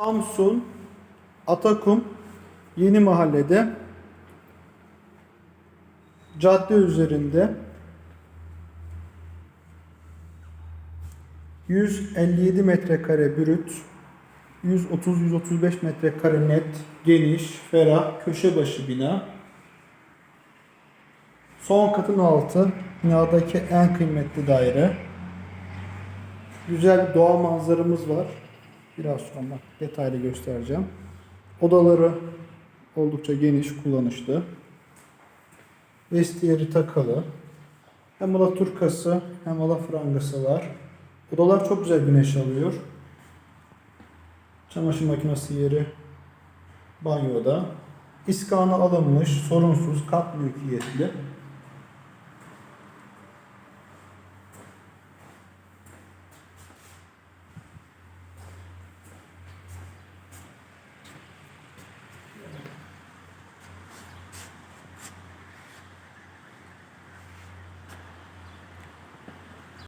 Samsun, Atakum, Yeni Mahallede cadde üzerinde 157 metrekare brüt, 130-135 metrekare net, geniş, ferah, köşe başı bina. Son katın altı, binadaki en kıymetli daire. Güzel bir doğa manzaramız var. Biraz sonra detaylı göstereceğim. Odaları oldukça geniş, kullanışlı. Vestiyeri takalı. Hem alaturkası hem alafrangası var. Odalar çok güzel güneş alıyor. Çamaşır makinesi yeri banyoda. İskanı alınmış, sorunsuz, kat mülkiyetli.